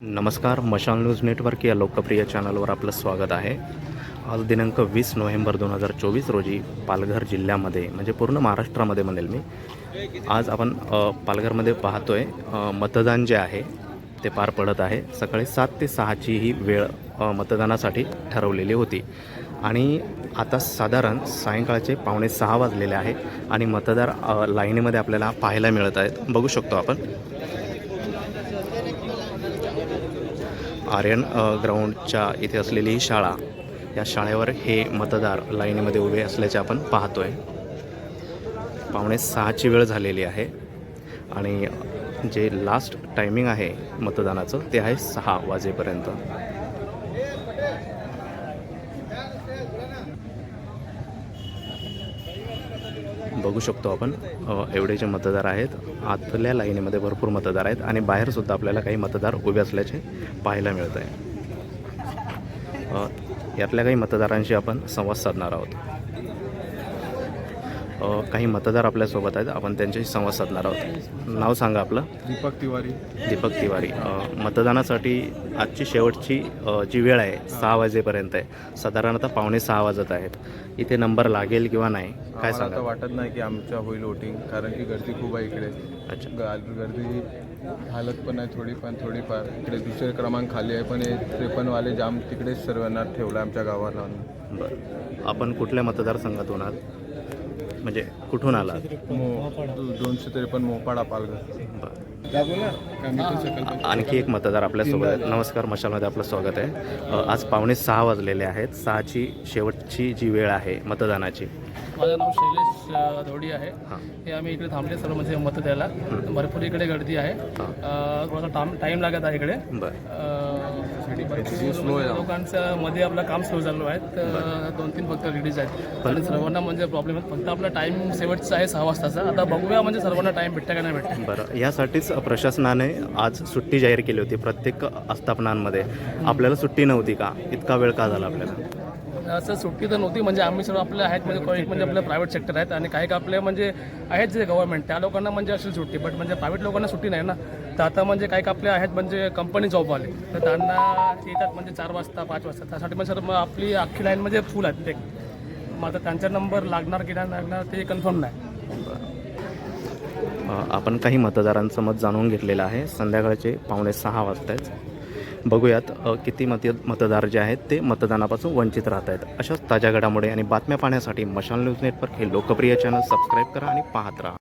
नमस्कार मशाल news network या लोकप्रिय चॅनलवर आपलं स्वागत आहे. आज दिनांक वीस नोव्हेंबर दोन हजार चोवीस रोजी पालघर जिल्ह्यामध्ये म्हणजे पूर्ण महाराष्ट्रामध्ये म्हणेल मी आज आपण पालघरमध्ये पाहतोय आहे मतदान जे आहे ते पार पडत आहे. सकाळी सात ते सहाची ही वेळ मतदानासाठी ठरवलेली होती. आणि आता साधारण सायंकाळचे पावणे सहा वाजलेले आहे आणि मतदार लाईनीमध्ये आपल्याला पाहायला मिळत आहेत. बघू शकतो आपण. आर्यन ग्राउंडच्या इथे असलेली ही शाळा या शाळेवर हे मतदार लाईनीमध्ये उभे असल्याचे आपण पाहतोय. पावणे सहाची वेळ झालेली आहे आणि जे लास्ट टायमिंग आहे मतदानाचं ते आहे सहा वाजेपर्यंत. बघू शकतो आपण. एवढे जे मतदार आहेत आतल्या लाईनीमध्ये भरपूर मतदार आहेत आणि बाहेरसुद्धा आपल्याला काही मतदार उभे असल्याचे पाहायला मिळत आहे यातल्या काही मतदारांशी आपण संवाद साधणार आहोत. काही मतदार आपल्यासोबत आहेत. आपण त्यांच्याशी संवाद साधणार आहोत. नाव सांगा आपलं. दीपक तिवारी. दीपक तिवारी. मतदानासाठी आजची शेवटची जी वेळ आहे सहा वाजेपर्यंत आहे. साधारणतः पावणे सहा वाजत आहेत. इथे नंबर लागेल किंवा नाही काय सांगा वाटत नाही की आमच्या होईल वोटिंग कारण की गर्दी खूप आहे इकडे. अच्छा. गर्दी हालत पण आहे थोडी पण थोडीफार. इकडे दुसरे क्रमांक खाली आहे पण हे त्रेपन्नवाले जाम तिकडेच सर्वांना ठेवलं आमच्या गावाला. बरं. आपण कुठल्या मतदारसंघातून आहात? म्हणजे कुठून दो- दोनशे त्रेपन्न मोपाडा पालघर. आणखी एक मतदार आपल्यासोबत आहेत. नमस्कार मशालमध्ये आपलं स्वागत आहे. आज पावणे सहा वाजलेले आहेत. सहाची शेवटची जी वेळ आहे मतदानाची. माझं नाव शैलेश धोडी आहे. हां. हे आम्ही इकडे थांबले सर्व म्हणजे मत द्यायला. भरपूर इकडे गर्दी आहे. थोडासा टाईम लागत आहे इकडे. अ, भरपूर लोकांचं मध्ये आपलं काम सुरू झालं आहे. तर दोन तीन फक्त लेडीज आहेत. आणि सर्वांना म्हणजे प्रॉब्लेम आहे फक्त आपला टाईम शेवटचा आहे सहा वाजताचा. आता बघूया म्हणजे सर्वांना टाईम भेटतं का नाही भेटतं. बरं. यासाठीच प्रशासनाने आज सुट्टी जाहीर केली होती प्रत्येक आस्थापनांमध्ये. आपल्याला सुट्टी नव्हती का? इतका वेळ का झाला आपल्याला? असं सुट्टी तर नव्हती म्हणजे आम्ही सर्व आपल्या आहेत म्हणजे काही म्हणजे आपल्या प्रायव्हेट सेक्टर आहेत आणि काही आपले म्हणजे आहेत जे गव्हर्नमेंट त्या लोकांना म्हणजे असेल सुट्टी बट म्हणजे प्रायव्हेट लोकांना सुट्टी नाही ना. तर आता म्हणजे काही आपले आहेत म्हणजे कंपनी जॉबवाले तर त्यांना येतात म्हणजे चार वाजता पाच वाजता. त्यासाठी म्हणजे सर मग आपली अख्खी लाईन म्हणजे फुल आहेत ते. मग आता त्यांचा नंबर लागणार की नाही लागणार ते कन्फर्म नाही. आपण काही मतदारांचं मत जाणून घेतलेलं आहे. संध्याकाळचे पावणे सहा वाजता आहेत बघूयात किती मत मतदार जे आहेत ते मतदानापासून वंचित राहत आहेत अशाच ताज्या घडामोडी आणि बातम्या पाहण्यासाठी मशाल न्यूज नेटवर्क हे लोकप्रिय चॅनल सबस्क्राईब करा आणि पाहत राहा.